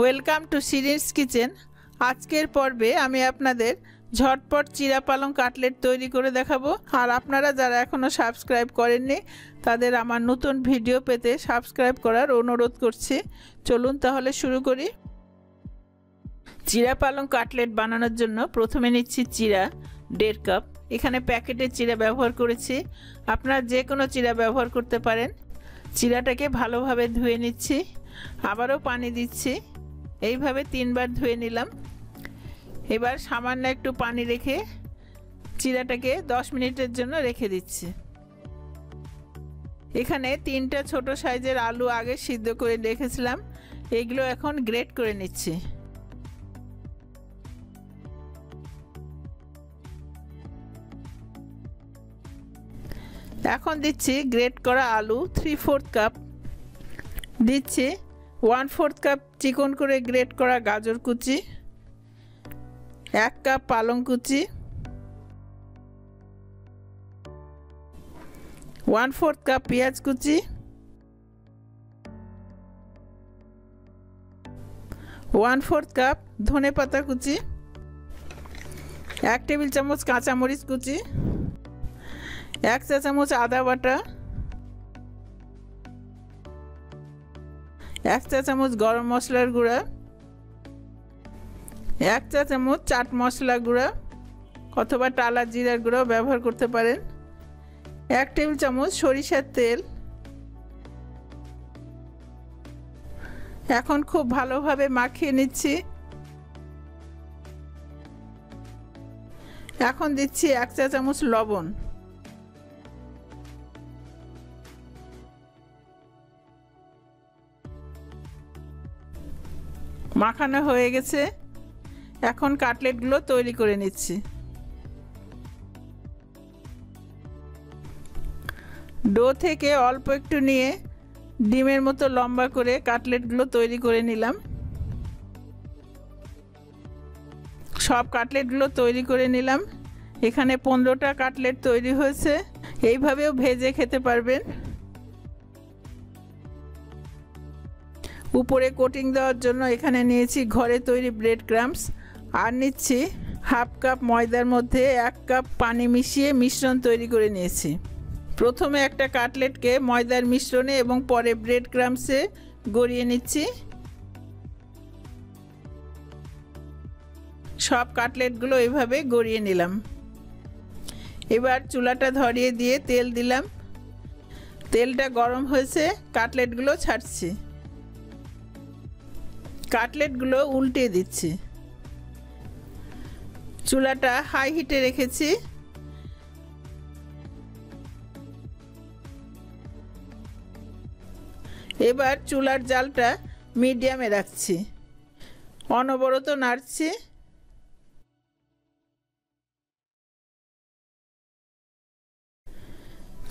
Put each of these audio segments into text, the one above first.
Welcome to সিরিন্স kitchen আজকের পর্বে আমি আপনাদের ঝটপট চিরা পালং কাটলেট তৈরি করে দেখাবো। আর আপনারা যারা এখনও সাবস্ক্রাইব করেননি, তাদের আমার নতুন ভিডিও পেতে সাবস্ক্রাইব করার অনুরোধ করছি। চলুন তাহলে শুরু করি। চিরা পালং কাটলেট বানানোর জন্য প্রথমে নিচ্ছি চিরা, দেড় কাপ। এখানে প্যাকেটের চিরা ব্যবহার করেছি। আপনারা যে কোনো চিরা ব্যবহার করতে পারেন। চিরাটাকে ভালোভাবে ধুয়ে নিচ্ছি। আবারও পানি দিচ্ছি। এইভাবে তিনবার ধুয়ে নিলাম। এবার সামান্য একটু পানি রেখে চিরাটাকে দশ মিনিটের জন্য রেখে দিচ্ছি। এখানে তিনটা ছোট সাইজের আলু আগে সিদ্ধ করে রেখেছিলাম। এগুলো এখন গ্রেট করে নিচ্ছি। এখন দিচ্ছি গ্রেট করা আলু থ্রি ফোর্থ কাপ দিচ্ছি ওয়ান ফোর্থ কাপ চিকন করে গ্রেট করা গাজর কুচি, এক কাপ পালং কুচি ওয়ান ফোর্থ কাপ পেঁয়াজ কুচি ওয়ান ফোর্থ কাপ ধনে পাতা কুচি, এক টেবিল চামচ কাঁচামরিচ কুচি, এক চা চামচ আদা বাটা এক চা চামচ গরম মশলার গুঁড়া, এক চা চামচ চাট মশলা গুঁড়া অথবা টালা জিরার গুঁড়াও ব্যবহার করতে পারেন, এক টেবিল চামচ সরিষার তেল। এখন খুব ভালোভাবে মাখিয়ে নিচ্ছি। এখন দিচ্ছি এক চা চামচ লবণ। মাখানো হয়ে গেছে। এখন কাটলেটগুলো তৈরি করে নিচ্ছি। ডো থেকে অল্প একটু নিয়ে ডিমের মতো লম্বা করে কাটলেটগুলো তৈরি করে নিলাম। সব কাটলেটগুলো তৈরি করে নিলাম। এখানে পনেরোটা কাটলেট তৈরি হয়েছে। এইভাবেও ভেজে খেতে পারবেন। উপরে কোটিং দেওয়ার জন্য এখানে নিয়েছি ঘরে তৈরি ব্রেড ক্রামস আর নিচ্ছি হাফ কাপ ময়দার মধ্যে এক কাপ পানি মিশিয়ে মিশ্রণ তৈরি করে নিয়েছি। প্রথমে একটা কাটলেটকে ময়দার মিশ্রণে এবং পরে ব্রেড ক্রামসে গড়িয়ে নিচ্ছি। সব কাটলেটগুলো এভাবে গড়িয়ে নিলাম। এবার চুলাটা ধরিয়ে দিয়ে তেল দিলাম। তেলটা গরম হয়েছে কাটলেটগুলো ছাড়ছি। কাটলেটগুলো উল্টে দিচ্ছি। চুলাটা হাই হিটে রেখেছি। এবার চুলার জালটা মিডিয়ামে রাখছি। অনবরত নাড়ছি।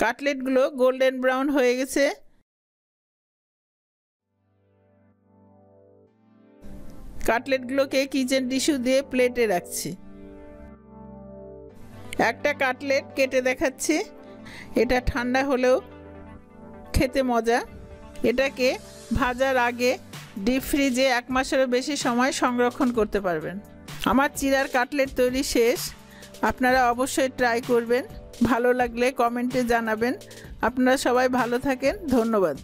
কাটলেটগুলো গোল্ডেন ব্রাউন হয়ে গেছে। কাটলেটগুলোকে কিচেন টিস্যু দিয়ে প্লেটে রাখছি। একটা কাটলেট কেটে দেখাচ্ছি। এটা ঠান্ডা হলেও খেতে মজা। এটাকে ভাজার আগে ডিপ ফ্রিজে এক মাসেরও বেশি সময় সংরক্ষণ করতে পারবেন। আমার চিরার কাটলেট তৈরি শেষ। আপনারা অবশ্যই ট্রাই করবেন। ভালো লাগলে কমেন্টে জানাবেন। আপনারা সবাই ভালো থাকেন। ধন্যবাদ।